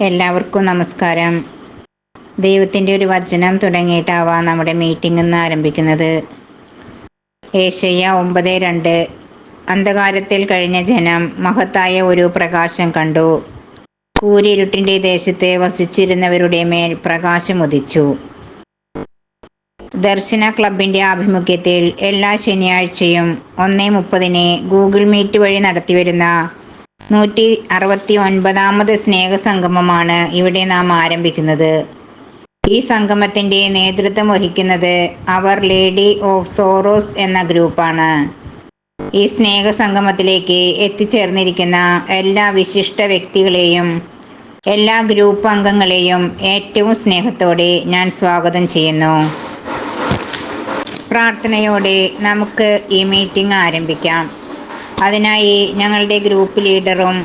എല്ലാവർക്കും നമസ്കാരം. ദൈവത്തിന്റെ ഒരു വചനം തുടങ്ങിയിട്ടാവാം നമ്മുടെ മീറ്റിംഗ് ഇന്ന് ആരംഭിക്കുന്നത്. ഏഷ്യ ഒമ്പത് രണ്ട്. അന്ധകാരത്തിൽ കഴിഞ്ഞ ജനം മഹത്തായ ഒരു പ്രകാശം കണ്ടു. കൂരിരുട്ടിന്റെ ദേശത്തെ വസിച്ചിരുന്നവരുടെ മേൽ പ്രകാശം ഉദിച്ചു. ദർശന ക്ലബിന്റെ ആഭിമുഖ്യത്തിൽ എല്ലാ ശനിയാഴ്ചയും ഒന്നേ മുപ്പതിന് ഗൂഗിൾ മീറ്റ് വഴി നടത്തിവരുന്ന നൂറ്റി അറുപത്തി ഒൻപതാമത് സ്നേഹസംഗമമാണ് ഇവിടെ നാം ആരംഭിക്കുന്നത്. ഈ സംഗമത്തിന്റെ നേതൃത്വം വഹിക്കുന്നത് അവർ ലേഡി ഓഫ് സോറോസ് എന്ന ഗ്രൂപ്പാണ്. ഈ സ്നേഹസംഗമത്തിലേക്ക് എത്തിച്ചേർന്നിരിക്കുന്ന എല്ലാ വിശിഷ്ട വ്യക്തികളെയും എല്ലാ ഗ്രൂപ്പ് അംഗങ്ങളെയും ഏറ്റവും സ്നേഹത്തോടെ ഞാൻ സ്വാഗതം ചെയ്യുന്നു. പ്രാർത്ഥനയോടെ നമുക്ക് ഈ മീറ്റിംഗ് ആരംഭിക്കാം. അതിനായി ഞങ്ങളുടെ ഗ്രൂപ്പ് ലീഡറും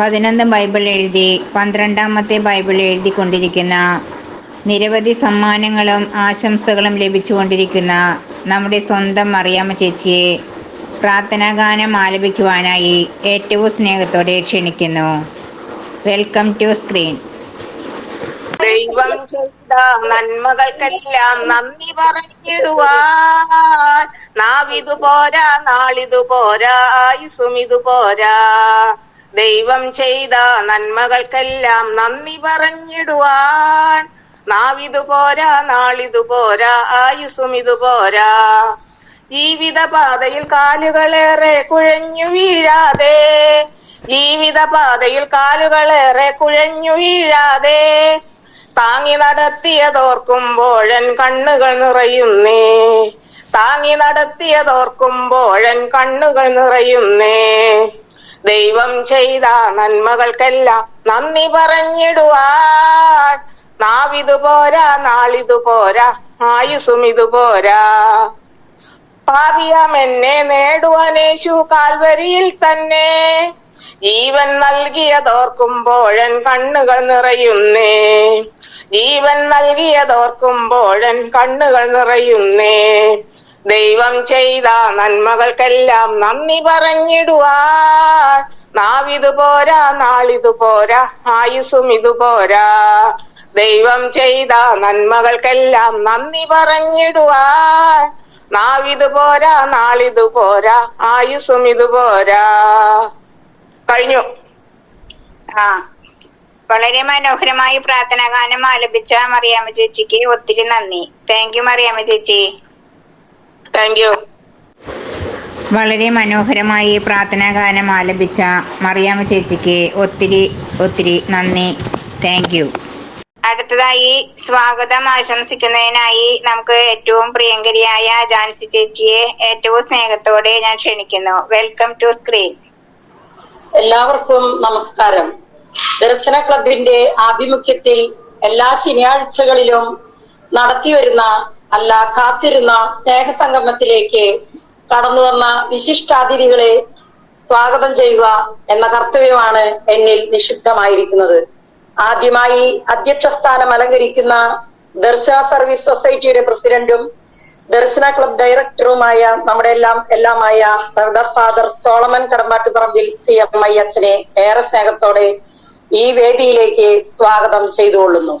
പതിനൊന്ന് ബൈബിൾ എഴുതി പന്ത്രണ്ടാമത്തെ ബൈബിൾ എഴുതിക്കൊണ്ടിരിക്കുന്ന നിരവധി സമ്മാനങ്ങളും ആശംസകളും ലഭിച്ചുകൊണ്ടിരിക്കുന്ന നമ്മുടെ സ്വന്തം അറിയാമ ചേച്ചിയെ പ്രാർത്ഥനാഗാനം ആലപിക്കുവാനായി ഏറ്റവും സ്നേഹത്തോടെ ക്ഷണിക്കുന്നു. വെൽക്കം ടു സ്ക്രീൻ ദൈവം ചെയ്ത നന്മകൾക്കെല്ലാം നന്ദി പറഞ്ഞിടുവാൻ. നാവിതു പോരാ നാളിതു പോരാ ആയുസും ഇതു പോരാ ദൈവം ചെയ്ത നന്മകൾക്കെല്ലാം നന്ദി പറഞ്ഞിടുവാൻ. നാവിതു പോരാ നാളിതു പോരാ ആയുസും ഇതു പോരാ ജീവിത പാതയിൽ കാലുകളേറെ കുഴഞ്ഞു വീഴാതെ ജീവിത പാതയിൽ കാലുകളേറെ കുഴഞ്ഞു വീഴാതെ താങ്ങി നടത്തിയതോർക്കുമ്പോഴൻ കണ്ണുകൾ നിറയുന്നേ. താങ്ങി നടത്തിയതോർക്കുമ്പോഴൻ കണ്ണുകൾ നിറയുന്നേ. ദൈവം ചെയ്ത നന്മകൾക്കെല്ലാം നന്ദി പറഞ്ഞിടുവാൻ. നാവിതു പോരാ നാളിതു പോരാ ആയുസും ഇതു പോരാ. പാവിയാം എന്നെ നേടുവാനേശു കാൽവരിയിൽ തന്നെ. ജീവൻ നൽകിയതോർക്കുമ്പോഴൻ കണ്ണുകൾ നിറയുന്നേ. ജീവൻ നൽകിയതോർക്കുമ്പോഴൻ കണ്ണുകൾ നിറയുന്നേ. ദൈവം ചെയ്ത നന്മകൾക്കെല്ലാം നന്ദി പറഞ്ഞിടുവാൻ. നാവിതു പോരാ നാളിതു പോരാ ആയുസും ഇതു പോരാ. ദൈവം ചെയ്ത നന്മകൾക്കെല്ലാം നന്ദി പറഞ്ഞിടുവാൻ. നാവിതു പോരാ നാളിതു പോരാ ആയുസും ഇതു പോരാ. കഴിഞ്ഞു. ആ. വളരെ മനോഹരമായി പ്രാർത്ഥനാ ഗാനം ആലപിച്ച മറിയാമ്മ ചേച്ചിക്ക് ഒത്തിരി നന്ദി. താങ്ക് യു മറിയാമ്മ ചേച്ചി. താങ്ക് യു വളരെ മനോഹരമായി പ്രാർത്ഥനാ ഗാനം ആലപിച്ച മറിയാമ്മ ചേച്ചിക്ക് ഒത്തിരി ഒത്തിരി നന്ദി. താങ്ക് യു അടുത്തതായി സ്വാഗതം ആശംസിക്കുന്നതിനായി നമുക്ക് ഏറ്റവും പ്രിയങ്കരിയായ ജാൻസി ചേച്ചിയെ ഏറ്റവും സ്നേഹത്തോടെ ഞാൻ ക്ഷണിക്കുന്നു. വെൽക്കം ടു സ്ക്രീൻ എല്ലാവർക്കും നമസ്കാരം. ദർശന ക്ലബിന്റെ ആഭിമുഖ്യത്തിൽ എല്ലാ ശനിയാഴ്ചകളിലും നടത്തിവരുന്ന അല്ല കാത്തിരുന്ന സ്നേഹസംഗമത്തിലേക്ക് കടന്നു വന്ന വിശിഷ്ടാതിഥികളെ സ്വാഗതം ചെയ്യുക എന്ന കർത്തവ്യമാണ് എന്നിൽ നിഷിദ്ധമായിരിക്കുന്നത് ആദ്യമായി അധ്യക്ഷ സ്ഥാനം അലങ്കരിക്കുന്ന ദർശന സർവീസ് സൊസൈറ്റിയുടെ പ്രസിഡന്റും ദർശന ക്ലബ് ഡയറക്ടറുമായ നമ്മുടെ എല്ലാം എല്ലാമായ brother father Solomon Kadambattuparambil C M I അച്ഛനെ ഏറെ സ്നേഹത്തോടെ ഈ വേദിയിലേക്ക് സ്വാഗതം ചെയ്തുകൊള്ളുന്നു.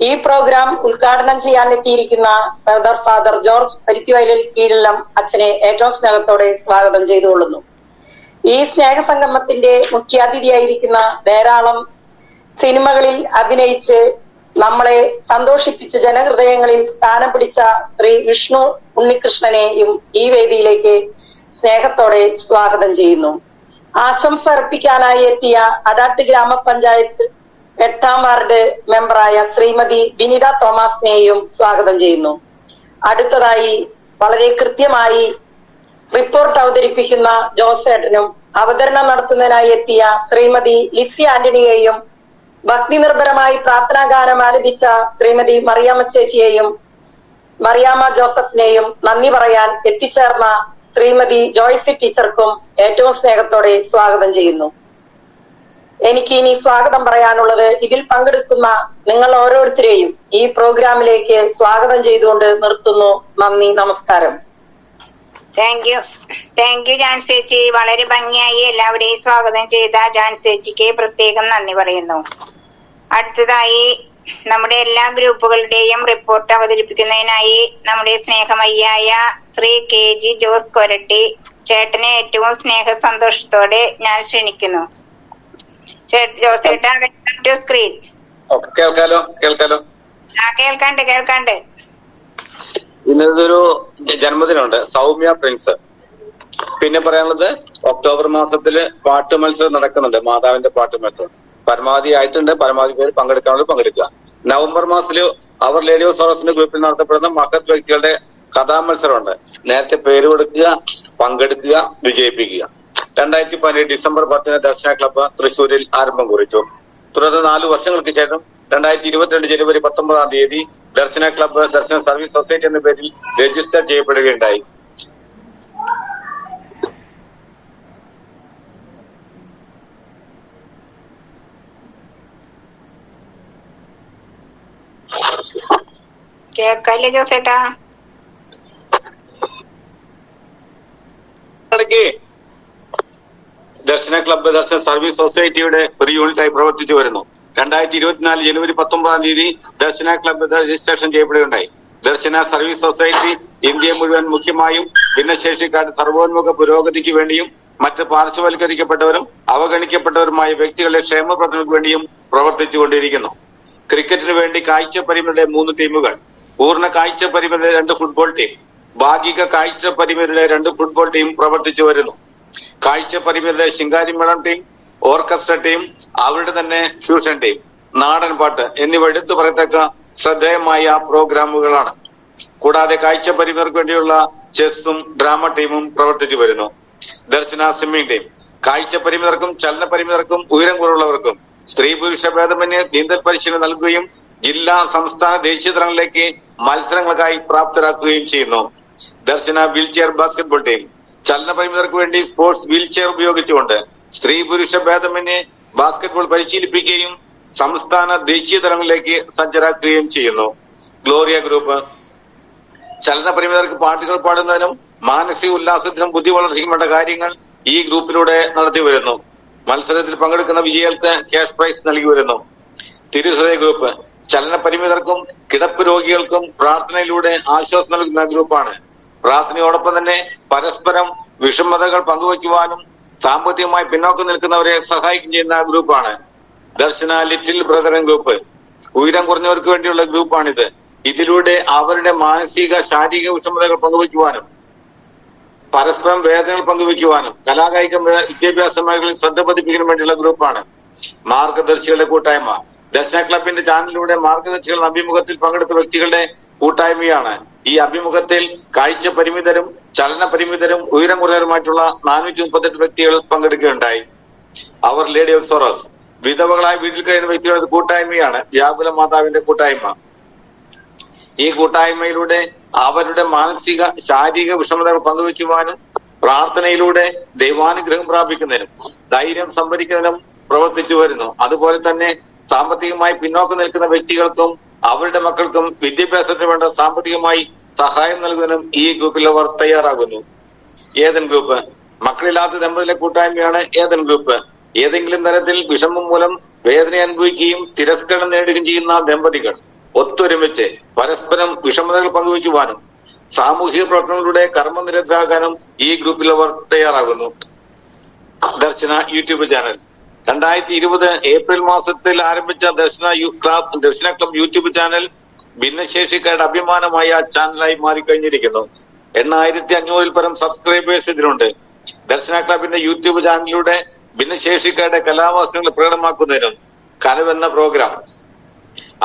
ഈ പ്രോഗ്രാം ഉദ്ഘാടനം ചെയ്യാൻ എത്തിയിരിക്കുന്ന ബ്രദർ ഫാദർ ജോർജ് പരുത്തിവയലിൽ കീഴിലം അച്ഛനെ ഏറ്റവും സ്നേഹത്തോടെ സ്വാഗതം ചെയ്തുകൊള്ളുന്നു. ഈ സ്നേഹസംഗമത്തിന്റെ മുഖ്യാതിഥിയായിരിക്കുന്ന ധാരാളം സിനിമകളിൽ അഭിനയിച്ച് നമ്മളെ സന്തോഷിപ്പിച്ച് ജനഹൃദയങ്ങളിൽ സ്ഥാനം പിടിച്ച ശ്രീ വിഷ്ണു ഉണ്ണികൃഷ്ണനെയും ഈ വേദിയിലേക്ക് സ്നേഹത്തോടെ സ്വാഗതം ചെയ്യുന്നു. ആശംസ അർപ്പിക്കാനായി എത്തിയ അടാട്ട് ഗ്രാമപഞ്ചായത്ത് എട്ടാം വാർഡ് മെമ്പറായ ശ്രീമതി വിനിത തോമസിനെയും സ്വാഗതം ചെയ്യുന്നു. അടുത്തതായി വളരെ കൃത്യമായി റിപ്പോർട്ട് അവതരിപ്പിക്കുന്ന ജോസേട്ടനും അവതരണം നടത്തുന്നതിനായി എത്തിയ ശ്രീമതി ലിസി ആന്റണിയെയും ഭക്തി നിർഭരമായി പ്രാർത്ഥനാ ഗാനം ആലപിച്ച ശ്രീമതി മറിയാമ്മ ചേച്ചിയെയും മറിയാമ്മ ജോസഫിനെയും നന്ദി പറയാൻ എത്തിച്ചേർന്ന ശ്രീമതി ജോയ്സി ടീച്ചർക്കും ഏറ്റവും സ്നേഹത്തോടെ സ്വാഗതം ചെയ്യുന്നു. എനിക്ക് ഇനി സ്വാഗതം പറയാനുള്ളത് ഇതിൽ പങ്കെടുക്കുന്ന നിങ്ങൾ ഓരോരുത്തരെയും ഈ പ്രോഗ്രാമിലേക്ക് സ്വാഗതം ചെയ്തുകൊണ്ട് നിർത്തുന്നു. നന്ദി നമസ്കാരം. Thank you thank you Jan ചേച്ചി. വളരെ ഭംഗിയായി എല്ലാവരെയും സ്വാഗതം ചെയ്ത ജാൻ ചേച്ചിക്ക് പ്രത്യേകം നന്ദി പറയുന്നു. അടുത്തതായി നമ്മുടെ എല്ലാ ഗ്രൂപ്പുകളുടെയും റിപ്പോർട്ട് അവതരിപ്പിക്കുന്നതിനായി നമ്മുടെ സ്നേഹമയ്യായ Shri K G Jose Koratty ചേട്ടനെ ഏറ്റവും സ്നേഹ സന്തോഷത്തോടെ ഞാൻ ക്ഷണിക്കുന്നു. ജോസേട്ടാ ടു സ്ക്രീൻ കേൾക്കാലോ കേൾക്കാലോ. ആ കേൾക്കാണ്ട് കേൾക്കാണ്ട്. ഇന്നതൊരു ജന്മദിനമുണ്ട് സൗമ്യ പ്രിൻസ് പിന്നെ പറയാനുള്ളത് ഒക്ടോബർ മാസത്തിൽ പാട്ട് മത്സരം നടക്കുന്നുണ്ട് മാതാവിന്റെ പാട്ട് മത്സരം പരമാവധി ആയിട്ടുണ്ട്. പരമാവധി പേര് പങ്കെടുക്കാനുള്ള പങ്കെടുക്കുക. നവംബർ മാസത്തിൽ അവർ ലേഡിയോ സോറസിന്റെ ഗ്രൂപ്പിൽ നടത്തപ്പെടുന്ന മഹത് വ്യക്തികളുടെ കഥാമത്സരമുണ്ട്. നേരത്തെ പേര് കൊടുക്കുക പങ്കെടുക്കുക വിജയിപ്പിക്കുക. രണ്ടായിരത്തി പതിനേഴ് ഡിസംബർ പത്തിന് ദർശന ക്ലബ്ബ് തൃശൂരിൽ ആരംഭം കുറിച്ചു. തുടർന്ന് നാല് വർഷങ്ങൾക്ക് ശേഷം രണ്ടായിരത്തി ഇരുപത്തിരണ്ട് ജനുവരി പത്തൊമ്പതാം തീയതി Darshana club Darshana service society എന്ന പേരിൽ രജിസ്റ്റർ ചെയ്യപ്പെടുകയുണ്ടായി. കേൾക്കല്ലേ ജോസേട്ടാ ദർശന ക്ലബ്ബ് ദർശന സർവീസ് സൊസൈറ്റിയുടെ ഒരു യൂണിറ്റായി പ്രവർത്തിച്ചു വരുന്നു. രണ്ടായിരത്തി ഇരുപത്തിനാല് ജനുവരി പത്തൊമ്പതാം തീയതി ദർശന ക്ലബ്ബ് രജിസ്ട്രേഷൻ ചെയ്യപ്പെടുകയുണ്ടായി. ദർശന സർവീസ് സൊസൈറ്റി ഇന്ത്യ മുഴുവൻ മുഖ്യമായും ഭിന്നശേഷിക്കാരുടെ സർവോന്മുഖ പുരോഗതിക്ക് വേണ്ടിയും മറ്റ് പാർശ്വവൽക്കരിക്കപ്പെട്ടവരും അവഗണിക്കപ്പെട്ടവരുമായ വ്യക്തികളുടെ ക്ഷേമപ്രദങ്ങൾക്ക് വേണ്ടിയും പ്രവർത്തിച്ചുകൊണ്ടിരിക്കുന്നു. ക്രിക്കറ്റിന് വേണ്ടി കാഴ്ച പരിമിതിയുടെ മൂന്ന് ടീമുകൾ പൂർണ കാഴ്ച പരിമിതിയിലെ രണ്ട് ഫുട്ബോൾ ടീം ഭാഗിക കാഴ്ച പരിമിതിയിലെ രണ്ട് ഫുട്ബോൾ ടീം പ്രവർത്തിച്ചു വരുന്നു. കാഴ്ച പരിമിതിയിലെ ശിങ്കാരിമേളം ടീം ഓർക്കസ്ട്ര ടീം അവരുടെ തന്നെ ഫ്യൂഷൻ ടീം നാടൻ പാട്ട് എന്നിവ എടുത്തു പറയത്തക്ക ശ്രദ്ധേയമായ പ്രോഗ്രാമുകളാണ്. കൂടാതെ കാഴ്ച പരിമിതർക്ക് വേണ്ടിയുള്ള ചെസ്സും ഡ്രാമ ടീമും പ്രവർത്തിച്ചു വരുന്നു. ദർശന സ്വിമ്മിംഗ് ടീം കാഴ്ച പരിമിതർക്കും ചലന പരിമിതർക്കും ഉയരം കുറവുള്ളവർക്കും സ്ത്രീ പുരുഷ ഭേദമന്യേ നീന്തൽ പരിശീലനം നൽകുകയും ജില്ലാ സംസ്ഥാന ദേശീയ തലങ്ങളിലേക്ക് മത്സരങ്ങൾക്കായി പ്രാപ്തരാക്കുകയും ചെയ്യുന്നു. ദർശന വീൽചെയർ ബാസ്കറ്റ്ബോൾ ടീം ചലന പരിമിതർക്ക് വേണ്ടി സ്പോർട്സ് വീൽചെയർ ഉപയോഗിച്ചുകൊണ്ട് സ്ത്രീ പുരുഷ ഭേദമന്യേ ബാസ്കറ്റ്ബോൾ പരിശീലിപ്പിക്കുകയും സംസ്ഥാന ദേശീയ തലങ്ങളിലേക്ക് സജ്ജരാക്കുകയും ചെയ്യുന്നു. ഗ്ലോറിയ ഗ്രൂപ്പ് ചലന പരിമിതർക്ക് പാട്ടുകൾ പാടുന്നതിനും മാനസിക ഉല്ലാസത്തിനും ബുദ്ധി വളർച്ചയ്ക്കും വേണ്ട കാര്യങ്ങൾ ഈ ഗ്രൂപ്പിലൂടെ നടത്തി വരുന്നു. മത്സരത്തിൽ പങ്കെടുക്കുന്ന വിജയികൾക്ക് ക്യാഷ് പ്രൈസ് നൽകി വരുന്നു. തിരുഹൃദയ ഗ്രൂപ്പ് ചലന പരിമിതർക്കും കിടപ്പ് രോഗികൾക്കും പ്രാർത്ഥനയിലൂടെ ആശ്വാസം നൽകുന്ന ഗ്രൂപ്പാണ്. പ്രാർത്ഥനയോടൊപ്പം തന്നെ പരസ്പരം വിഷമതകൾ പങ്കുവയ്ക്കുവാനും സാമ്പത്തികമായി പിന്നോക്കം നിൽക്കുന്നവരെ സഹായിക്കുകയും ചെയ്യുന്ന ഗ്രൂപ്പാണ്. Darshana little brethren group. ഉയരം കുറഞ്ഞവർക്ക് വേണ്ടിയുള്ള ഗ്രൂപ്പാണിത്. ഇതിലൂടെ അവരുടെ മാനസിക ശാരീരിക വിഷമതകൾ പങ്കുവയ്ക്കുവാനും പരസ്പരം വേദനകൾ പങ്കുവയ്ക്കുവാനും കലാകായിക വിദ്യാഭ്യാസ മേഖലയിൽ ശ്രദ്ധ പതിപ്പിക്കാനും വേണ്ടിയുള്ള ഗ്രൂപ്പാണ്. മാർഗദർശികളുടെ കൂട്ടായ്മ. ദർശന ക്ലബിന്റെ ചാനലിലൂടെ മാർഗദർശികളുടെ അഭിമുഖത്തിൽ പങ്കെടുത്ത വ്യക്തികളുടെ കൂട്ടായ്മയാണ്. ഈ അഭിമുഖത്തിൽ കാഴ്ച പരിമിതരും ചലന പരിമിതരും ഉയരം കുറയരുമായിട്ടുള്ള നാനൂറ്റി മുപ്പത്തെട്ട് വ്യക്തികൾ പങ്കെടുക്കുകയുണ്ടായി. അവർ ലേഡി ഓഫ് സൊറോസ് വിധവകളായി വീട്ടിൽ കഴിയുന്ന വ്യക്തികളുടെ കൂട്ടായ്മയാണ് വ്യാകുല മാതാവിന്റെ കൂട്ടായ്മ. ഈ കൂട്ടായ്മയിലൂടെ അവരുടെ മാനസിക ശാരീരിക വിഷമതകൾ പങ്കുവെക്കുവാനും പ്രാർത്ഥനയിലൂടെ ദൈവാനുഗ്രഹം പ്രാപിക്കുന്നതിനും ധൈര്യം സംഭരിക്കുന്നതിനും പ്രവർത്തിച്ചു വരുന്നു. അതുപോലെ തന്നെ സാമ്പത്തികമായി പിന്നോക്കം നിൽക്കുന്ന വ്യക്തികൾക്കും അവരുടെ മക്കൾക്കും വിദ്യാഭ്യാസത്തിന് വേണ്ട സാമ്പത്തികമായി സഹായം നൽകുന്നതിനും ഈ ഗ്രൂപ്പിൽ അവർ തയ്യാറാകുന്നു. ഏതൻ ഗ്രൂപ്പ് മക്കളില്ലാത്ത ദമ്പതിലെ കൂട്ടായ്മയാണ് ഏതൻ ഗ്രൂപ്പ് ഏതെങ്കിലും തരത്തിൽ വിഷമം മൂലം വേദന അനുഭവിക്കുകയും തിരസ്കരണം നേടുകയും ചെയ്യുന്ന ദമ്പതികൾ ഒത്തൊരുമിച്ച് പരസ്പരം വിഷമതകൾ പങ്കുവയ്ക്കുവാനും സാമൂഹിക പ്രവർത്തനങ്ങളുടെ കർമ്മനിരതരാകാനും ഈ ഗ്രൂപ്പിൽ അവർ തയ്യാറാകുന്നു. Darshana YouTube channel. രണ്ടായിരത്തി ഇരുപത് ഏപ്രിൽ മാസത്തിൽ ആരംഭിച്ച Darshana U club Darshana club YouTube channel ഭിന്നശേഷിക്കാരുടെ അഭിമാനമായ ചാനലായി മാറിക്കഴിഞ്ഞിരിക്കുന്നു. എണ്ണായിരത്തി അഞ്ഞൂറിൽ പരം സബ്സ്ക്രൈബേഴ്സ് ഇതിനുണ്ട് ദർശന ക്ലബിന്റെ യൂട്യൂബ് ചാനലിലൂടെ ഭിന്നശേഷിക്കാരുടെ കലാവാസനകൾ പ്രകടമാക്കുന്നതിനും കനവെന്ന പ്രോഗ്രാം.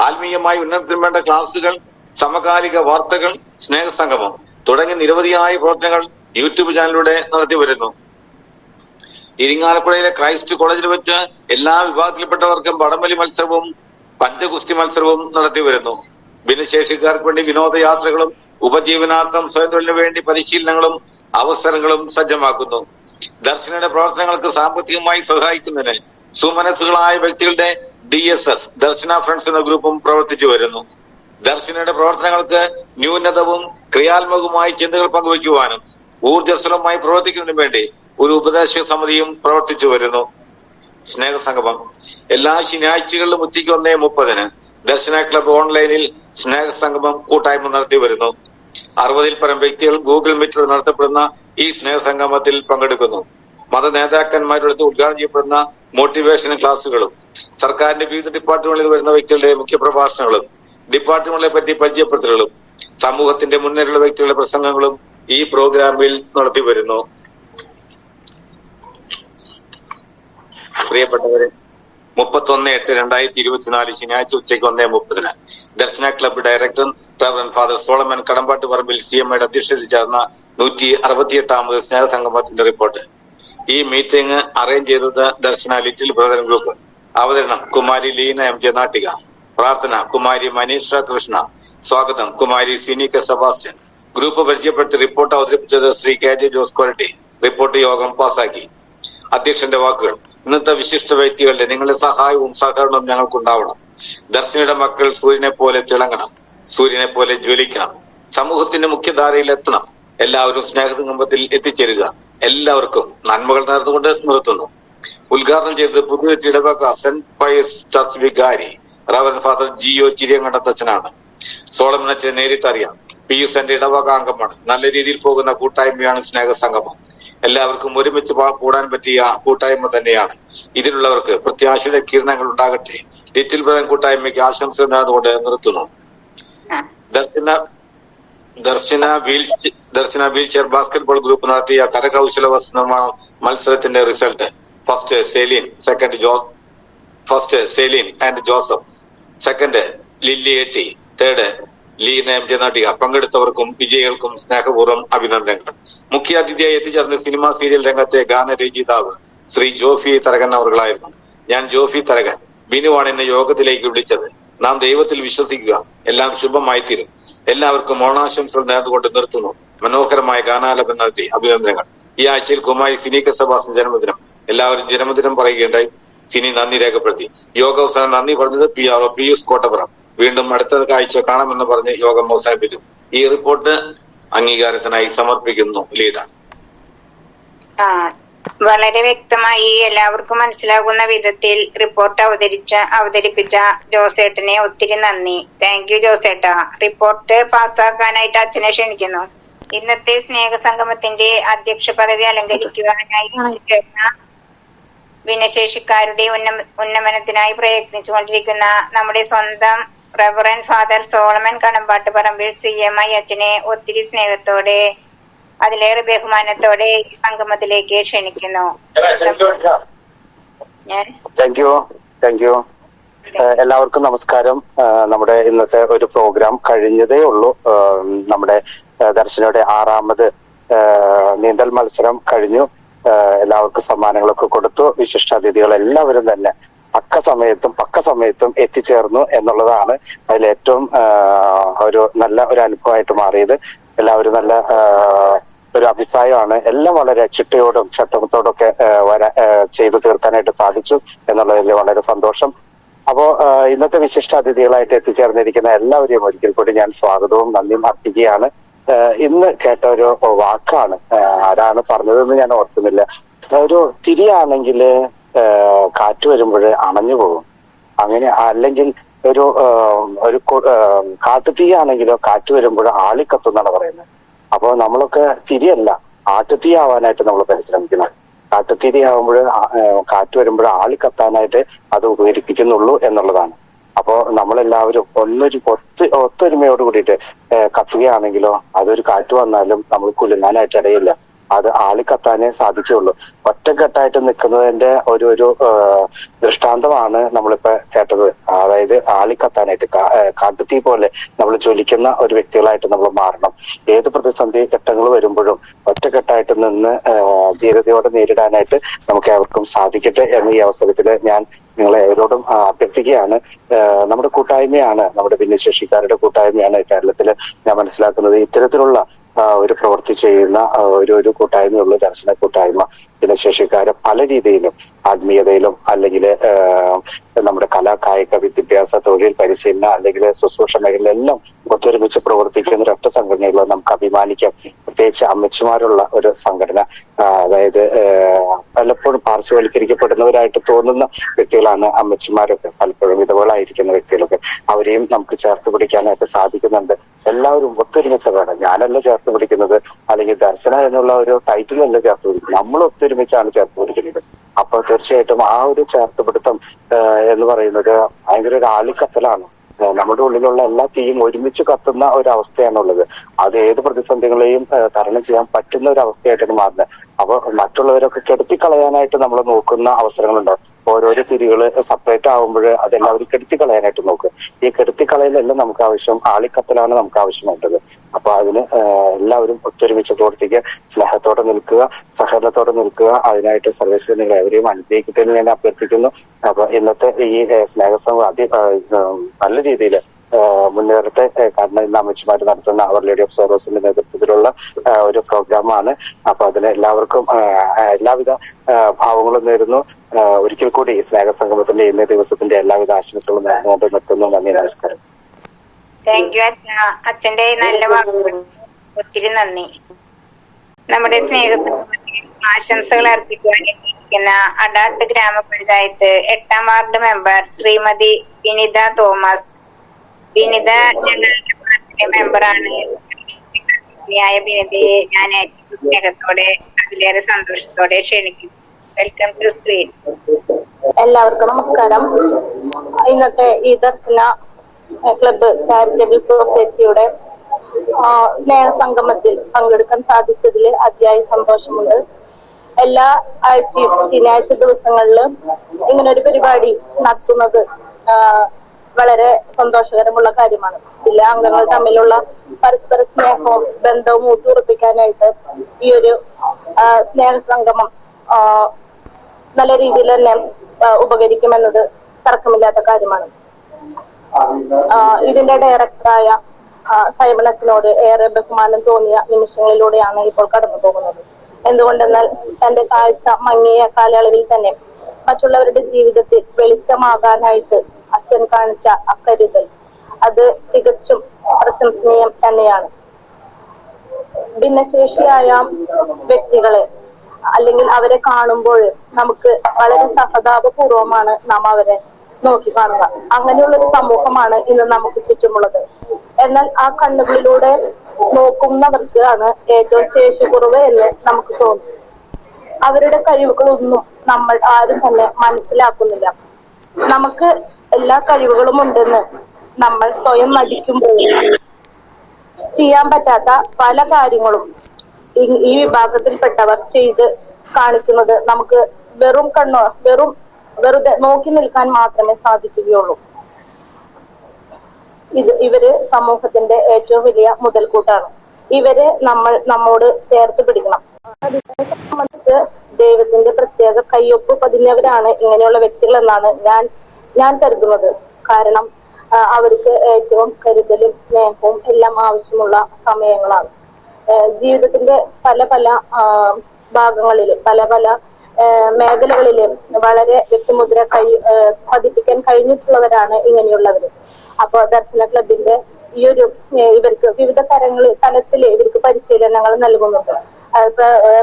ആത്മീയമായി ഉന്നതത്തിന് വേണ്ട ക്ലാസുകൾ സമകാലിക വാർത്തകൾ സ്നേഹസംഗമം തുടങ്ങിയ നിരവധിയായ പ്രവർത്തനങ്ങൾ യൂട്യൂബ് ചാനലിലൂടെ നടത്തി വരുന്നു ഇരിങ്ങാലക്കുടയിലെ ക്രൈസ്റ്റ് കോളേജിൽ വെച്ച് എല്ലാ വിഭാഗത്തിൽപ്പെട്ടവർക്കും വടംവലി മത്സരവും പഞ്ചഗുസ്തി മത്സരവും നടത്തി വരുന്നു. ഭിന്നശേഷിക്കാർക്ക് വേണ്ടി വിനോദയാത്രകളും ഉപജീവനാർത്ഥം സ്വയം തൊഴിലിനു വേണ്ടി പരിശീലനങ്ങളും അവസരങ്ങളും സജ്ജമാക്കുന്നു. ദർശനയുടെ പ്രവർത്തനങ്ങൾക്ക് സാമ്പത്തികമായി സഹായിക്കുന്നതിന് സുമനസ്സുകളായ വ്യക്തികളുടെ D S S Darshana friends എന്ന ഗ്രൂപ്പും പ്രവർത്തിച്ചു വരുന്നു. ദർശനയുടെ പ്രവർത്തനങ്ങൾക്ക് ന്യൂനതവും ക്രിയാത്മകവുമായ ചിന്തകൾ പങ്കുവയ്ക്കുവാനും ഊർജസ്വലമായി പ്രവർത്തിക്കുന്നതിനു വേണ്ടി ഒരു ഉപദേശക സമിതിയും പ്രവർത്തിച്ചു വരുന്നു. സ്നേഹസംഗമം. എല്ലാ ശനിയാഴ്ചകളിലും ഉച്ചയ്ക്ക് ഒന്നേ മുപ്പതിന് ദർശന ക്ലബ് ഓൺലൈനിൽ സ്നേഹസംഗമം കൂട്ടായ്മ നടത്തി വരുന്നു. അറുപതിൽ പരം വ്യക്തികൾ ഗൂഗിൾ മീറ്റർ നടത്തപ്പെടുന്ന ഈ സ്നേഹസംഗമത്തിൽ പങ്കെടുക്കുന്നു. മത നേതാക്കന്മാരുടെ ഉദ്ഘാടനം ചെയ്യപ്പെടുന്ന മോട്ടിവേഷൻ ക്ലാസുകളും സർക്കാരിന്റെ വിവിധ ഡിപ്പാർട്ട്മെന്റിൽ വരുന്ന വ്യക്തികളുടെ മുഖ്യ പ്രഭാഷണങ്ങളും ഡിപ്പാർട്ട്മെന്റിനെ പറ്റി പരിചയപ്പെടുത്തലുകളും സമൂഹത്തിന്റെ മുന്നേറുള്ള വ്യക്തികളുടെ പ്രസംഗങ്ങളും ഈ പ്രോഗ്രാമിൽ നടത്തി വരുന്നു. പ്രിയപ്പെട്ടവരെ മുപ്പത്തൊന്ന് എട്ട് രണ്ടായിരത്തി ഇരുപത്തിനാല് ശനിയാഴ്ച ഉച്ചയ്ക്ക് ഒന്നേ മുപ്പതിന് Darshana club director reverend father Solomon Kadampattu Parambil C M അധ്യക്ഷതയിൽ ചേർന്ന നൂറ്റി അറുപത്തിയെട്ടാമത് സ്നേഹസംഗമത്തിന്റെ റിപ്പോർട്ട്. ഈ മീറ്റിംഗ് അറേഞ്ച് ചെയ്തത് ദർശന ലിറ്റിൽ ബ്രദർ ഗ്രൂപ്പ്. അവതരണം കുമാരി ലീന എം ജെ നാട്ടിക. പ്രാർത്ഥന കുമാരി മനീഷ കൃഷ്ണ. സ്വാഗതം കുമാരി സിനിക സെബാസ്റ്റ്യൻ. ഗ്രൂപ്പ് പരിചയപ്പെടുത്തി റിപ്പോർട്ട് അവതരിപ്പിച്ചത് Shri K J Jose Koratty. Report യോഗം പാസാക്കി. അധ്യക്ഷന്റെ വാക്കുകൾ. ഇന്നത്തെ വിശിഷ്ട വ്യക്തികളുടെ നിങ്ങളുടെ സഹായവും സഹകരണവും ഞങ്ങൾക്ക് ഉണ്ടാവണം ദർശനയുടെ മക്കൾ സൂര്യനെ പോലെ തിളങ്ങണം സൂര്യനെ പോലെ ജ്വലിക്കണം സമൂഹത്തിന്റെ മുഖ്യധാരയിൽ എത്തണം എല്ലാവരും സ്നേഹസംഗമത്തിൽ എത്തിച്ചേരുക. എല്ലാവർക്കും നന്മകൾ നേർന്നുകൊണ്ട് നിർത്തുന്നു. ഉദ്ഘാടനം ചെയ്തത് പുതിയ ഇടവക സെന്റ് പയസ് ചർച്ച് വികാരി റവൻ ഫാദർ ജിയോ ചിരിയങ്കണ്ടത്തച്ഛനാണ് സോളമിനെ നേരിട്ടറിയാം. പി യു സെന്റ് ഇടവക അംഗമാണ്. നല്ല രീതിയിൽ പോകുന്ന കൂട്ടായ്മയാണ് സ്നേഹസംഗമം. എല്ലാവർക്കും ഒരുമിച്ച് കൂടാൻ പറ്റിയ കൂട്ടായ്മ തന്നെയാണ്. ഇതിലുള്ളവർക്ക് പ്രത്യാശയുടെ കിരണങ്ങൾ ഉണ്ടാകട്ടെ. ലിറ്റിൽ ബ്രദർ കൂട്ടായ്മയ്ക്ക് ആശംസ നേർന്നുകൊണ്ട് നിർത്തുന്നു. Darshana Darshana wheel Darshana wheel chair basketball group നടത്തിയ കരകൗശല വസ്തു നിർമ്മാണ മത്സരത്തിന്റെ result. First Celine second Jo first Celine and Joseph second Lily Etty third Leena M J Nattika പങ്കെടുത്തവർക്കും വിജയികൾക്കും സ്നേഹപൂർവം അഭിനന്ദനങ്ങൾ. മുഖ്യാതിഥിയായി എത്തിച്ചേർന്ന സിനിമാ സീരിയൽ രംഗത്തെ ഗാനരചയിതാവ് ശ്രീ ജോഫി തരകൻ അവർകളായിരുന്നു ഞാൻ ജോഫി തരകൻ ബിനുവാണ് എന്നെ യോഗത്തിലേക്ക് വിളിച്ചത്. നാം ദൈവത്തിൽ വിശ്വസിക്കുക. എല്ലാം ശുഭമായി തീരും എല്ലാവർക്കും ഓണാശംസകൾ നേർന്നുകൊണ്ട് നിർത്തുന്നു. മനോഹരമായ ഗാനാലാപനം നടത്തി അഭിനന്ദനങ്ങൾ. ഈ ആഴ്ചയിൽ കുമാരി സിനീക സഭാസിന്റെ ജന്മദിനം. എല്ലാവരും ജന്മദിനം പറയുകയുണ്ടായി. സിനി നന്ദി രേഖപ്പെടുത്തി. യോഗ അവസാനം നന്ദി പറഞ്ഞത് പി ആർ ഒ കോട്ടപുറം വീണ്ടും അടുത്ത കാഴ്ച കാണാമെന്ന് പറഞ്ഞ് യോഗം അവസാനിപ്പിച്ചു. ഈ റിപ്പോർട്ട് അംഗീകാരത്തിനായി സമർപ്പിക്കുന്നു ലീഡ. വളരെ വ്യക്തമായി എല്ലാവർക്കും മനസ്സിലാകുന്ന വിധത്തിൽ റിപ്പോർട്ട് അവതരിച്ച അവതരിപ്പിച്ച ജോസേട്ടനെ ഒത്തിരി നന്ദി. താങ്ക് യു ജോസേട്ട. റിപ്പോർട്ട് പാസ്സാക്കാനായിട്ട് അച്ഛനെ ക്ഷണിക്കുന്നു. ഇന്നത്തെ സ്നേഹസംഗമത്തിന്റെ അധ്യക്ഷ പദവി അലങ്കരിക്കുവാനായി ഭിന്നശേഷിക്കാരുടെ ഉന്നമ ഉന്നമനത്തിനായി പ്രയത്നിച്ചുകൊണ്ടിരിക്കുന്ന നമ്മുടെ സ്വന്തം reverend father Solomon Kanampattu Parambil C M I അച്ഛനെ ഒത്തിരി സ്നേഹത്തോടെ അതിലേറെ ബഹുമാനത്തോടെ ഈ സംഗമത്തിലേക്ക് ക്ഷണിക്കുന്നു. ഞാൻ? താങ്ക് യു താങ്ക് യു എല്ലാവർക്കും നമസ്കാരം. നമ്മുടെ ഇന്നത്തെ ഒരു പ്രോഗ്രാം കഴിഞ്ഞതേ ഉള്ളൂ. നമ്മുടെ ദർശനയുടെ ആറാമത് നീന്തൽ മത്സരം കഴിഞ്ഞു. എല്ലാവർക്കും സമ്മാനങ്ങളൊക്കെ കൊടുത്തു. വിശിഷ്ടാതിഥികൾ എല്ലാവരും തന്നെ പക്ക സമയത്തും പക്ക സമയത്തും എത്തിച്ചേർന്നു എന്നുള്ളതാണ് അതിലേറ്റവും ഒരു നല്ല ഒരു അനുഭവമായിട്ട് മാറിയത്. എല്ലാവരും നല്ല ഒരു അഭിപ്രായമാണ്. എല്ലാം വളരെ ചിട്ടയോടും ചട്ടത്തോടും ഒക്കെ വരാ ചെയ്തു തീർക്കാനായിട്ട് സാധിച്ചു എന്നുള്ളതിൽ വളരെ സന്തോഷം. അപ്പോ ഇന്നത്തെ വിശിഷ്ട അതിഥികളായിട്ട് എത്തിച്ചേർന്നിരിക്കുന്ന എല്ലാവരെയും ഒരിക്കൽ കൂടി ഞാൻ സ്വാഗതവും നന്ദിയും അർപ്പിക്കുകയാണ്. ഇന്ന് കേട്ട ഒരു വാക്കാണ് ആരാണ് പറഞ്ഞതെന്ന് ഞാൻ ഓർക്കുന്നില്ല. ഒരു തിരിയാണെങ്കിൽ കാറ്റ് വരുമ്പോൾ അണഞ്ഞു പോകും. അങ്ങനെ അല്ലെങ്കിൽ ഒരു ഒരു കാട്ടുതീയാണെങ്കിലോ കാറ്റ് വരുമ്പോൾ ആളിക്കത്തുന്നാണ് പറയുന്നത്. അപ്പോൾ നമ്മളൊക്കെ തിരിയല്ല ആട്ടുതീ ആവാനായിട്ട് നമ്മൾ പരിശ്രമിക്കുന്നത് കാട്ടുതീരി ആവുമ്പോൾ കാറ്റ് വരുമ്പോൾ ആളി കത്താനായിട്ട് അത് ഉപകരിപ്പിക്കുന്നുള്ളൂ എന്നുള്ളതാണ്. അപ്പോ നമ്മളെല്ലാവരും ഒന്നൊരു ഒത്ത് ഒത്തൊരുമയോട് കൂടിയിട്ട് കത്തുകയാണെങ്കിലോ അതൊരു കാറ്റ് വന്നാലും നമ്മൾ കുലുങ്ങാനായിട്ട് ഇടയില്ല. അത് ആളി കത്താനേ സാധിക്കുള്ളൂ ഒറ്റക്കെട്ടായിട്ട് നിൽക്കുന്നതിന്റെ ഒരു ഒരു ദൃഷ്ടാന്തമാണ് നമ്മളിപ്പോ കേട്ടത്. അതായത് ആളി കത്താനായിട്ട് കാ- കാട്ടുതീ പോലെ നമ്മൾ ജ്വലിക്കുന്ന ഒരു വ്യക്തികളായിട്ട് നമ്മൾ മാറണം. ഏത് പ്രതിസന്ധി ഘട്ടങ്ങൾ വരുമ്പോഴും ഒറ്റക്കെട്ടായിട്ട് നിന്ന് ധീരതയോടെ നേരിടാനായിട്ട് നമുക്ക് ഏവർക്കും സാധിക്കട്ടെ എന്ന ഈ അവസരത്തിൽ ഞാൻ നിങ്ങളെ ഏവരോടും അഭ്യർത്ഥിക്കുകയാണ്. നമ്മുടെ കൂട്ടായ്മയാണ് നമ്മുടെ ഭിന്നശേഷിക്കാരുടെ കൂട്ടായ്മയാണ് കേരളത്തിൽ ഞാൻ മനസ്സിലാക്കുന്നത്. ഇത്തരത്തിലുള്ള ഒരു പ്രവർത്തി ചെയ്യുന്ന ഒരു ഒരു കൂട്ടായ്മയുള്ള ദർശന കൂട്ടായ്മ. ഭിന്നശേഷിക്കാരെ പല രീതിയിലും ആത്മീയതയിലും അല്ലെങ്കിൽ നമ്മുടെ കലാ കായിക വിദ്യാഭ്യാസ തൊഴിൽ പരിശീലനം അല്ലെങ്കിൽ ശുശ്രൂഷ മേഖലയിലെല്ലാം ഒത്തൊരുമിച്ച് പ്രവർത്തിക്കുന്ന ഒരൊറ്റ സംഘടനയുള്ള നമുക്ക് അഭിമാനിക്കാം. പ്രത്യേകിച്ച് അമ്മച്ചിമാരുള്ള ഒരു സംഘടന അതായത് പലപ്പോഴും പാർശ്വവൽക്കരിക്കപ്പെടുന്നവരായിട്ട് തോന്നുന്ന വ്യക്തികളാണ് അമ്മച്ചിമാരൊക്കെ. പലപ്പോഴും വിധവകളായിരിക്കുന്ന വ്യക്തികളൊക്കെ. അവരെയും നമുക്ക് ചേർത്ത് പിടിക്കാനായിട്ട് സാധിക്കുന്നുണ്ട്. എല്ലാവരും ഒത്തൊരുമിച്ചതാണ് ഞാനല്ല ചേർത്ത് പിടിക്കുന്നത്. അല്ലെങ്കിൽ ദർശന എന്നുള്ള ഒരു ടൈറ്റിലല്ല ചേർത്ത് പിടിക്കുന്നത്. നമ്മൾ ഒത്തൊരുമിച്ചാണ് ചേർത്ത് പിടിക്കുന്നത് അപ്പൊ തീർച്ചയായിട്ടും ആ ഒരു ചേർത്തുപിടുത്തം പിടുത്തം എന്ന് പറയുന്നത് ഭയങ്കര ഒരു ആളിക്കത്തലാണ്. നമ്മുടെ ഉള്ളിലുള്ള എല്ലാ തീയും ഒരുമിച്ച് കത്തുന്ന ഒരു അവസ്ഥയാണുള്ളത്. അത് ഏത് പ്രതിസന്ധികളെയും തരണം ചെയ്യാൻ പറ്റുന്ന ഒരു അവസ്ഥയായിട്ടാണ് മാറുന്നത്. അപ്പൊ മറ്റുള്ളവരൊക്കെ കെടുത്തി കളയാനായിട്ട് നമ്മൾ നോക്കുന്ന അവസരങ്ങളുണ്ടാവും ഓരോരോ തിരികൾ സെപ്പറേറ്റ് ആവുമ്പോൾ അതെല്ലാവരും കെടുത്തി കളയാനായിട്ട് നോക്കും. ഈ കെടുത്തി കളയലല്ല നമുക്ക് ആവശ്യം ആളിക്കത്തലാണ് നമുക്ക് ആവശ്യമായിട്ടുള്ളത് അപ്പൊ അതിന് എല്ലാവരും ഒത്തൊരുമിച്ച് പ്രവർത്തിക്കുക സ്നേഹത്തോടെ നിൽക്കുക സഹകരണത്തോടെ നിൽക്കുക. അതിനായിട്ട് സർവീസ് നിങ്ങൾ എവരെയും അനുഗ്രഹിക്കട്ടെ ഞാൻ അഭ്യർത്ഥിക്കുന്നു. അപ്പൊ ഇന്നത്തെ ഈ സ്നേഹസംഘം അതി നല്ല രീതിയിൽ മുന്നേറട്ടെ. കാരണം ഇന്ന് അമ്മച്ചിമാർ നടത്തുന്ന അവർ ലേഡി ഓഫ് സോറോസിന്റെ നേതൃത്വത്തിലുള്ള ഒരു പ്രോഗ്രാമാണ്. അപ്പൊ അതിന് എല്ലാവർക്കും എല്ലാവിധ ഭാവങ്ങളും നേരുന്നു. ഒരിക്കൽ കൂടി സ്നേഹസംഗമത്തിന്റെ ഇന്നേ ദിവസത്തിന്റെ എല്ലാവിധ ആശംസകളും നേർന്നുകൊണ്ട് നിർത്തുന്നു. നന്ദി നമസ്കാരം. അച്ഛന്റെ നല്ല ഒത്തിരി നന്ദി. നമ്മുടെ സ്നേഹ ആശംസകൾ അർപ്പിക്കുവാൻ എത്തിയിരിക്കുന്ന അടാട്ട് ഗ്രാമപഞ്ചായത്ത് എട്ടാം ward member Shrimati Vinitha Thomas. Vinitha ഞങ്ങളുടെ പാർട്ടിയിലെ മെമ്പറാണ് ായ വിനിതയെ ഞാൻ ഏറ്റവും സ്നേഹത്തോടെ അതിലേറെ സന്തോഷത്തോടെ ക്ഷണിക്കുന്നു. വെൽക്കം ടു സ്ക്രീൻ എല്ലാവർക്കും നമസ്കാരം. ഇന്നത്തെ ഈ ദർശന ക്ലബ്ബ് ചാരിറ്റബിൾ സൊസൈറ്റിയുടെ സ്നേഹ സംഗമത്തിൽ പങ്കെടുക്കാൻ സാധിച്ചതിൽ അതിയായ സന്തോഷമുണ്ട്. എല്ലാ ആഴ്ചയും ശനിയാഴ്ച ദിവസങ്ങളിലും ഇങ്ങനൊരു പരിപാടി നടത്തുന്നത് വളരെ സന്തോഷകരമുള്ള കാര്യമാണ്. ചില അംഗങ്ങൾ തമ്മിലുള്ള പരസ്പര സ്നേഹവും ബന്ധവും ഊട്ടിയുറപ്പിക്കാനായിട്ട് ഈ ഒരു സ്നേഹ സംഗമം നല്ല രീതിയിൽ തന്നെ ഉപകരിക്കുമെന്നത് തർക്കമില്ലാത്ത കാര്യമാണ്. ഇതിന്റെ ഡയറക്ടറായ സൈമണസിനോട് ഏറെ ബഹുമാനം തോന്നിയ നിമിഷങ്ങളിലൂടെയാണ് ഇപ്പോൾ കടന്നു പോകുന്നത് എന്തുകൊണ്ടെന്നാൽ തന്റെ കാഴ്ച മങ്ങിയ കാലയളവിൽ തന്നെ മറ്റുള്ളവരുടെ ജീവിതത്തിൽ വെളിച്ചമാകാനായിട്ട് അച്ഛൻ കാണിച്ച അക്കരുതൽ. അത് തികച്ചും പ്രശംസനീയം തന്നെയാണ്. ഭിന്നശേഷിയായ വ്യക്തികളെ അല്ലെങ്കിൽ അവരെ കാണുമ്പോൾ നമുക്ക് വളരെ സഹതാപപൂർവമാണ് നാം അവരെ നോക്കി കാണുക. അങ്ങനെയുള്ള ഒരു സമൂഹമാണ് ഇന്ന് നമുക്ക് ചുറ്റുമുള്ളത്. എന്നാൽ ആ കണ്ണുകളിലൂടെ നോക്കുന്നവർക്കാണ് ഏറ്റവും ശേഷി കുറവ് എന്ന് നമുക്ക് തോന്നും. അവരുടെ കഴിവുകളൊന്നും നമ്മൾ ആരും തന്നെ മനസ്സിലാക്കുന്നില്ല. നമുക്ക് എല്ലാ കഴിവുകളും ഉണ്ടെന്ന് നമ്മൾ സ്വയം നടിക്കുമ്പോൾ ചെയ്യാൻ പറ്റാത്ത പല കാര്യങ്ങളും ഈ- വിഭാഗത്തിൽപ്പെട്ടവർ ചെയ്ത് കാണിക്കുന്നത് നമുക്ക് വെറും കണ്ണോ വെറും വെറുതെ നോക്കി നിൽക്കാൻ മാത്രമേ സാധിക്കുകയുള്ളൂ. ഇത് ഇവർ സമൂഹത്തിന്റെ ഏറ്റവും വലിയ മുതൽക്കൂട്ടാണ്. ഇവരെ നമ്മൾ നമ്മോട് ചേർത്ത് പിടിക്കണം. സംബന്ധിച്ച് ദൈവത്തിന്റെ പ്രത്യേക കയ്യൊപ്പ് പതിഞ്ഞവരാണ് ഇങ്ങനെയുള്ള വ്യക്തികൾ എന്നാണ് ഞാൻ ഞാൻ കരുതുന്നത്. കാരണം അവർക്ക് ഏറ്റവും കരുതലും സ്നേഹവും എല്ലാം ആവശ്യമുള്ള സമയങ്ങളാണ്. ജീവിതത്തിന്റെ പല പല ഭാഗങ്ങളിൽ പല പല മേഖലകളിൽ വളരെ വ്യക്തിമുദ്ര കൈ പതിപ്പിക്കാൻ കഴിഞ്ഞിട്ടുള്ളവരാണ് ഇങ്ങനെയുള്ളവർ അപ്പൊ ദർശന ക്ലബിന്റെ ഈ ഒരു ഇവർക്ക് വിവിധ തരങ്ങളിൽ തലത്തിൽ ഇവർക്ക് പരിശീലനങ്ങൾ നൽകുന്നുണ്ട്.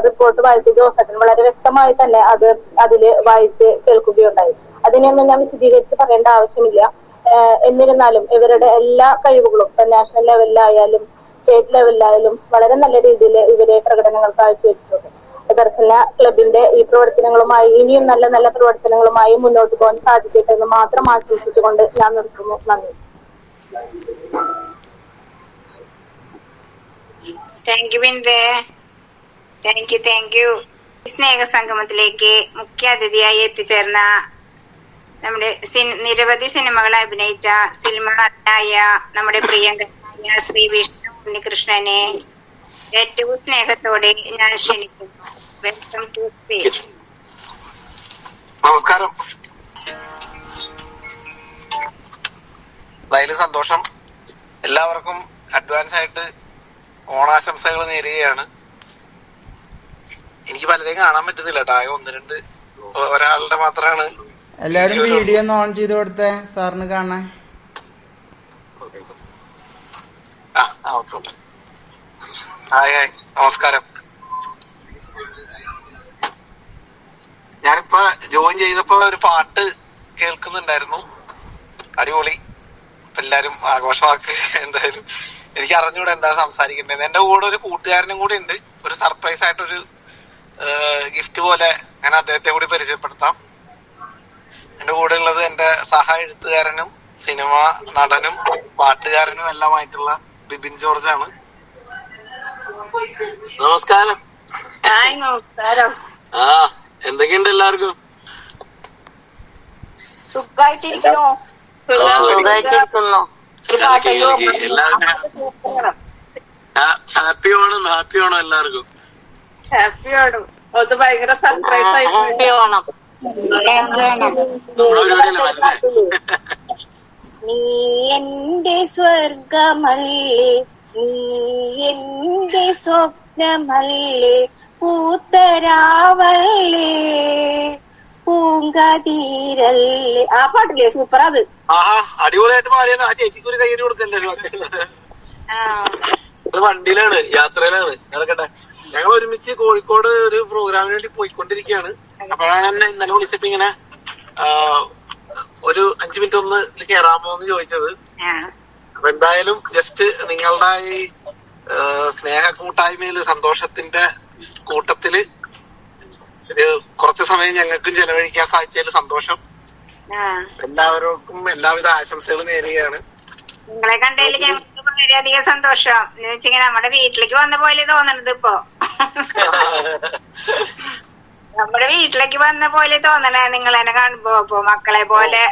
റിപ്പോർട്ട് വായിച്ച ദിവസത്തിൽ വളരെ വ്യക്തമായി തന്നെ അത് അതിൽ വായിച്ച് കേൾക്കുകയുണ്ടായി. അതിനെയൊന്നും ഞാൻ വിശദീകരിച്ച് പറയേണ്ട ആവശ്യമില്ല. എന്നിരുന്നാലും ഇവരുടെ എല്ലാ കഴിവുകളും നാഷണൽ ലെവലിലായാലും സ്റ്റേറ്റ് ലെവലിലായാലും വളരെ നല്ല രീതിയിൽ ഇവരെ പ്രകടനങ്ങൾ കാഴ്ചവെച്ചിട്ടുണ്ട്. ദർശന ക്ലബിന്റെ ഈ പ്രവർത്തനങ്ങളുമായി ഇനിയും നല്ല നല്ല പ്രവർത്തനങ്ങളുമായി മുന്നോട്ട് പോകാൻ സാധിക്കട്ടെ എന്ന് മാത്രം ആശംസിച്ചുകൊണ്ട് ഞാൻ നിർത്തുന്നു. നന്ദി. താങ്ക് യു ബിന്ദേ താങ്ക് യു താങ്ക് യു സ്നേഹ സംഗമത്തിലേക്ക് മുഖ്യാതിഥിയായി എത്തിച്ചേർന്ന നമ്മുടെ നിരവധി സിനിമകൾ അഭിനയിച്ച സിനിമ നടനായ നമ്മുടെ പ്രിയങ്കരനായ ശ്രീ വിഷ്ണു ഉണ്ണികൃഷ്ണനെ ഏറ്റവും സ്നേഹത്തോടെ ഞാൻ ക്ഷണിക്കുന്നു. വെൽക്കം ടു നമസ്കാരം. സന്തോഷം. എല്ലാവർക്കും അഡ്വാൻസ് ആയിട്ട് ഓണാശംസകൾ നേരുകയാണ്. എനിക്ക് പലരെയും കാണാൻ പറ്റുന്നില്ല കേട്ടോ ആകെ ഒന്ന് രണ്ട് ഒരാളുടെ മാത്രമാണ് എല്ലാരും വീഡിയോ ഒന്ന് ഓൺ ചെയ്ത് കൊടുത്തേ സാറിന് കാണാൻ. Hi hi. നമസ്കാരം. ഞാനിപ്പോ ജോയിൻ ചെയ്തപ്പോ ഒരു പാട്ട് കേൾക്കുന്നുണ്ടായിരുന്നു. അടിപൊളി. എല്ലാരും ആഘോഷമാക്ക്. എന്തായാലും എനിക്ക് അറിഞ്ഞൂടെ എന്താ സംസാരിക്കേണ്ടത് എന്റെ കൂടെ ഒരു കൂട്ടുകാരനും കൂടി ഉണ്ട്. ഒരു സർപ്രൈസ് ആയിട്ടൊരു ഗിഫ്റ്റ് പോലെ ഞാൻ അദ്ദേഹത്തെ കൂടി പരിചയപ്പെടുത്താം. എന്റെ കൂടെ ഉള്ളത് എന്റെ സഹ എഴുത്തുകാരനും സിനിമ നടനും പാട്ടുകാരനും എല്ലാമായിട്ടുള്ള ബിബിൻ ജോർജ് ആണ് നമസ്കാരം നമസ്കാരം. ആ എന്തൊക്കെയുണ്ട് എല്ലാവർക്കും? പാട്ടല്ലോ എല്ലാവരും ഹാപ്പി ഓണം ഹാപ്പി ഓണം എല്ലാവർക്കും. ഹാപ്പി ആണ് അത് ഭയങ്കര സർപ്രൈസ് ആയി വരുന്നേ നീ എന്റെ സ്വർഗമല്ലേ നീ എന്റെ സ്വപ്നമല്ലേ പൂത്തരാവല്ലേ പൂങ്കതീരല്ലേ. ആ പാട്ടില്ലേ? സൂപ്പർ അത്. ആഹാ അടിപൊളിയായിട്ട് പാടിയാണ് ആ ചേച്ചിക്ക് ഒരു കൈയ്യടി കൊടുക്കല്ലോ വണ്ടിയിലാണ് യാത്രയിലാണ്. നടക്കട്ടെ. ഞങ്ങൾ ഒരുമിച്ച് കോഴിക്കോട് ഒരു പ്രോഗ്രാമിന് വേണ്ടി പോയിക്കൊണ്ടിരിക്കുകയാണ്. അപ്പോഴാണ് എന്നെ ഇന്നലെ വിളിച്ചിട്ട് ഇങ്ങനെ ഒരു അഞ്ചു മിനിറ്റ് ഒന്ന് കയറാമോ എന്ന് ചോദിച്ചത്. അപ്പൊ എന്തായാലും ജസ്റ്റ് നിങ്ങളുടെ ഈ സ്നേഹ കൂട്ടായ്മയിൽ സന്തോഷത്തിന്റെ കൂട്ടത്തിൽ ഒരു കുറച്ച് സമയം ഞങ്ങൾക്കും ചെലവഴിക്കാൻ സാധിച്ചതിൽ സന്തോഷം. എല്ലാവർക്കും എല്ലാവിധ ആശംസകളും നേരുകയാണ്. നിങ്ങളെ കണ്ടതിൽ വളരെയധികം സന്തോഷം. എന്ന് വെച്ചിങ്ങനെ നമ്മുടെ വീട്ടിലേക്ക് വന്ന പോലെ തോന്നണത് ഇപ്പൊ. നമ്മുടെ വീട്ടിലേക്ക് വന്ന പോലെ നിങ്ങൾ എന്നെ കാണുമ്പോ ഇപ്പൊ മക്കളെ പോലെ.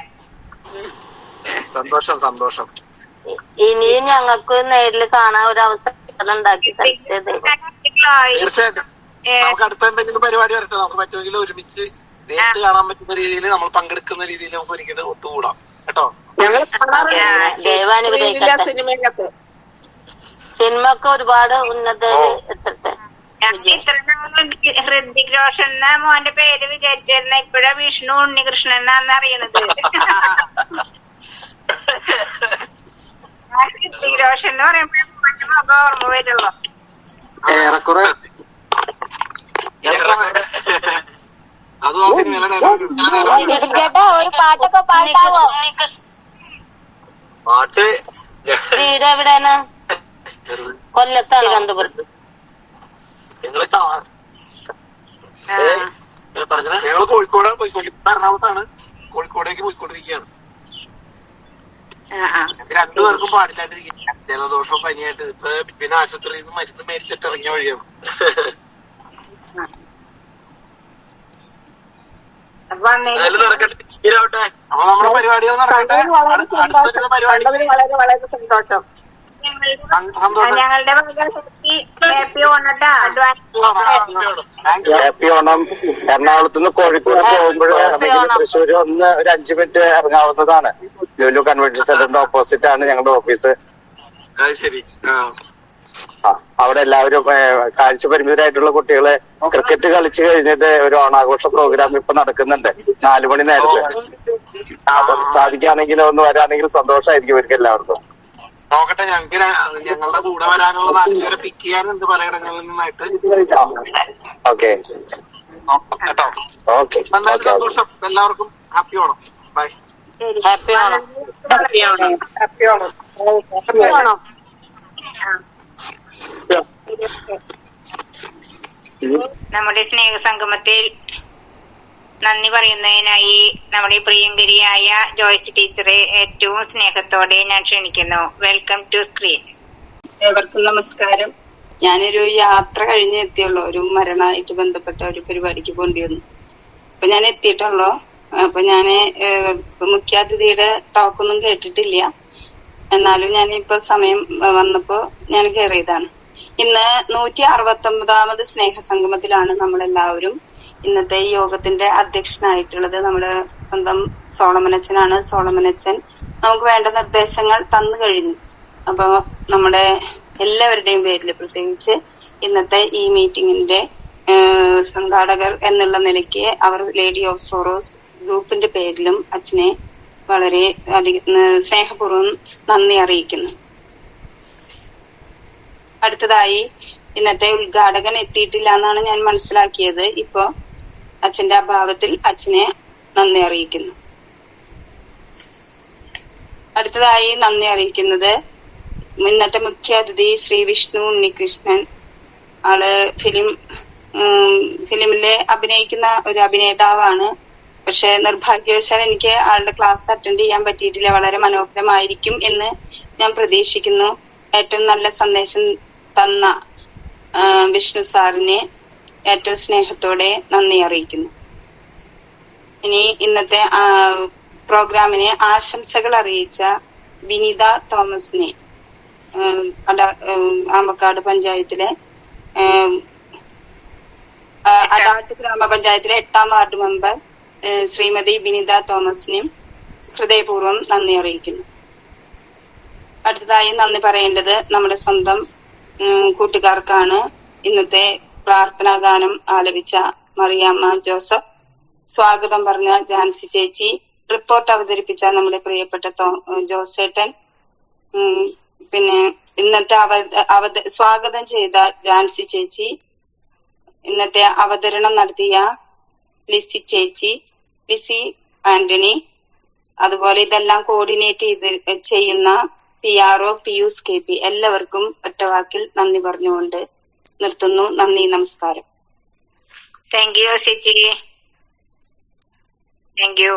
സന്തോഷം സന്തോഷം. ഇനിയും ഞങ്ങൾക്ക് നേരിൽ കാണാൻ ഒരു അവസരം ഉണ്ടാക്കി തീർച്ചയായിട്ടും. നമുക്ക് അടുത്ത എന്തെങ്കിലും പരിപാടി വരട്ടെ? നമുക്ക് പറ്റുമെങ്കിൽ ഒരുമിച്ച് നേരിട്ട് കാണാൻ പറ്റുന്ന രീതിയിൽ നമ്മൾ പങ്കെടുക്കുന്ന രീതിയിൽ നമുക്ക് ഒരിക്കലും ഒത്തുകൂടാം. കേട്ടോ? ഞങ്ങൾ സിനിമയിലൊക്കെ. സിനിമക്ക് ഒരുപാട് ഉന്നത എത്തട്ടെ. ഇത്ര റോഷൻ എന്ന മോന്റെ പേര് വിചാരിച്ചിരുന്ന ഇപ്പഴാ വിഷ്ണു ഉണ്ണികൃഷ്ണൻ എന്നാന്ന് അറിയണത്. ഞാൻ ഹൃതിക് റോഷൻ എന്ന് പറയുമ്പോ മോന്റെ മുഖം ഓർമ്മ വരുള്ളൂ. ഏറെക്കുറെ. ചേട്ടാ ഒരു പാട്ടൊക്കെ പാടാവോ പാട്ട് വീട് എവിടെയാണ് കൊല്ലത്താണ്? തിരുവനന്തപുരത്ത്. ഞങ്ങൾ ആ. ഞങ്ങൾ കോഴിക്കോടാണ് പോയിക്കൊണ്ടിരിക്കുന്നത് എറണാകുളത്താണ്. കോഴിക്കോടേക്ക് പോയിക്കൊണ്ടിരിക്കുകയാണ് ആ, ആ. രണ്ടു പേർക്കും പാടില്ലാണ്ടിരിക്കും ജലദോഷവും പനിയായിട്ട് ഇപ്പൊ പിന്നെ ആശുപത്രിയിൽ നിന്ന് മരുന്ന് മേടിച്ചിട്ട് ഇറങ്ങിയ വഴിയാണ്. അപ്പൊ നടക്കട്ടെ. തീരാവട്ടെ അപ്പൊ നമ്മുടെ പരിപാടികൾ നടക്കട്ടെ. അടുത്ത- പരിപാടി. വളരെ വളരെ സന്തോഷം. ഞങ്ങളുടെ ഹാപ്പി ഓണട്ടാ. ഹാപ്പി ഓണം. എറണാകുളത്ത് നിന്ന് കോഴിക്കോട് പോകുമ്പോൾ തൃശ്ശൂര് തൃശ്ശൂർ ഒന്ന് ഒരു അഞ്ചു മിനിറ്റ് ഇറങ്ങാവുന്നതാണ്. ലുലു കൺവെൻഷൻ സെന്ററിന്റെ ഓപ്പോസിറ്റ് ആണ് ഞങ്ങളുടെ ഓഫീസ് അത് ശരി. ആ, അവിടെ എല്ലാവരും കാഴ്ച പരിമിതരായിട്ടുള്ള കുട്ടികളെ ക്രിക്കറ്റ് കളിച്ചു കഴിഞ്ഞിട്ട് ഒരു ഓണാഘോഷ പ്രോഗ്രാം ഇപ്പൊ നടക്കുന്നുണ്ട്. നാലു മണി നേരത്തെ. സാധിക്കുകയാണെങ്കിൽ ഒന്ന് വരാണെങ്കിൽ സന്തോഷമായിരിക്കും ഇവർക്ക് എല്ലാവർക്കും. നോക്കട്ടെ ഞങ്ങൾക്ക് ഞങ്ങളുടെ കൂടെ വരാനുള്ള നാല് പേരെ പിക്ക് ചെയ്യാനുണ്ട് പലയിടങ്ങളിൽ നിന്നായിട്ട്? ഓക്കെ. കേട്ടോ? ഓക്കെ. സന്തോഷം. എല്ലാവർക്കും happy Onam. Bye. Happy Onam. Happy Onam. Happy Onam. Happy Onam. നമ്മുടെ സ്നേഹ സ്നേഹസംഗമത്തിൽ നന്ദി പറയുന്നതിനായി നമ്മുടെ പ്രിയങ്കരിയായ ജോയ്സ് ടീച്ചറെ ഏറ്റവും സ്നേഹത്തോടെ ഞാൻ ക്ഷണിക്കുന്നു. വെൽക്കം ടു സ്ക്രീൻ ഏവർക്കും നമസ്കാരം. ഞാനൊരു യാത്ര കഴിഞ്ഞ് എത്തിയുള്ളൂ. ഒരു മരണമായിട്ട് ബന്ധപ്പെട്ട ഒരു പരിപാടിക്ക് പോണ്ടി വന്നു അപ്പൊ ഞാൻ എത്തിയിട്ടുള്ളൂ. അപ്പൊ ഞാൻ മുഖ്യാതിഥിയുടെ ടോക്കൊന്നും കേട്ടിട്ടില്ല. എന്നാലും ഞാൻ ഇപ്പൊ സമയം വന്നപ്പോ ഞാൻ കയറിയതാണ് ഇന്ന് നൂറ്റി അറുപത്തി ഒമ്പതാമത് സ്നേഹസംഗമത്തിലാണ് നമ്മളെല്ലാവരും ഇന്നത്തെ ഈ യോഗത്തിന്റെ അധ്യക്ഷനായിട്ടുള്ളത് നമ്മുടെ സ്വന്തം സോളമനച്ചനാണ്. സോളമനച്ചൻ നമുക്ക് വേണ്ട നിർദ്ദേശങ്ങൾ തന്നു കഴിഞ്ഞു. അപ്പൊ നമ്മുടെ എല്ലാവരുടെയും പേരിൽ പ്രത്യേകിച്ച് ഇന്നത്തെ ഈ മീറ്റിംഗിന്റെ സംഘാടകർ എന്നുള്ള നിലയ്ക്ക് അവർ ലേഡി ഓഫ് സോറോസ് ഗ്രൂപ്പിന്റെ പേരിലും അച്ഛനെ വളരെ അധികം സ്നേഹപൂർവം നന്ദി അറിയിക്കുന്നു. അടുത്തതായി ഇന്നത്തെ ഉദ്ഘാടകൻ എത്തിയിട്ടില്ല എന്നാണ് ഞാൻ മനസ്സിലാക്കിയത്. ഇപ്പോ അച്ഛന്റെ അഭാവത്തിൽ അച്ഛനെ നന്ദി അറിയിക്കുന്നു. അടുത്തതായി നന്ദി അറിയിക്കുന്നത് ഇന്നത്തെ മുഖ്യ അതിഥി ശ്രീ വിഷ്ണു ഉണ്ണികൃഷ്ണൻ ആൾ ഫിലിം ഫിലിമിൽ അഭിനയിക്കുന്ന ഒരു അഭിനേതാവാണ്. പക്ഷെ നിർഭാഗ്യവശാൽ എനിക്ക് ആളുടെ ക്ലാസ് അറ്റൻഡ് ചെയ്യാൻ പറ്റിയിട്ടില്ല. വളരെ മനോഹരമായിരിക്കും എന്ന് ഞാൻ പ്രതീക്ഷിക്കുന്നു. ഏറ്റവും നല്ല സന്ദേശം തന്ന വിഷ്ണു സാറിനെ ഏറ്റവും സ്നേഹത്തോടെ നന്ദി അറിയിക്കുന്നു. ഇനി ഇന്നത്തെ പ്രോഗ്രാമിനെ ആശംസകൾ അറിയിച്ച വിനിത തോമസിനെ ആമ്പക്കാട് പഞ്ചായത്തിലെ അടാട്ട് ഗ്രാമപഞ്ചായത്തിലെ എട്ടാം വാർഡ് മെമ്പർ ശ്രീമതി വിനിത തോമസിനെയും ഹൃദയപൂർവം നന്ദി അറിയിക്കുന്നു. അടുത്തതായി നന്ദി പറയേണ്ടത് നമ്മുടെ സ്വന്തം കൂട്ടുകാർക്കാണ് ഇന്നത്തെ പ്രാർത്ഥനാ ഗാനം ആലപിച്ച മറിയാമ്മ ജോസഫ്. സ്വാഗതം പറഞ്ഞ ജാൻസി ചേച്ചി. റിപ്പോർട്ട് അവതരിപ്പിച്ച നമ്മുടെ പ്രിയപ്പെട്ട ജോസേട്ടൻ. പിന്നെ ഇന്നത്തെ അവ സ്വാഗതം ചെയ്ത ജാൻസി ചേച്ചി. ഇന്നത്തെ അവതരണം നടത്തിയ ലിസി ചേച്ചി ലിസി ആന്റണി. അതുപോലെ ഇതെല്ലാം കോർഡിനേറ്റ് ചെയ്ത് ചെയ്യുന്ന P R O Piyus K P എല്ലാവർക്കും ഒറ്റവാക്കിൽ നന്ദി പറഞ്ഞുകൊണ്ട് നിർത്തുന്നു. നന്ദി നമസ്കാരം. താങ്ക് യു ചേച്ചി താങ്ക് യു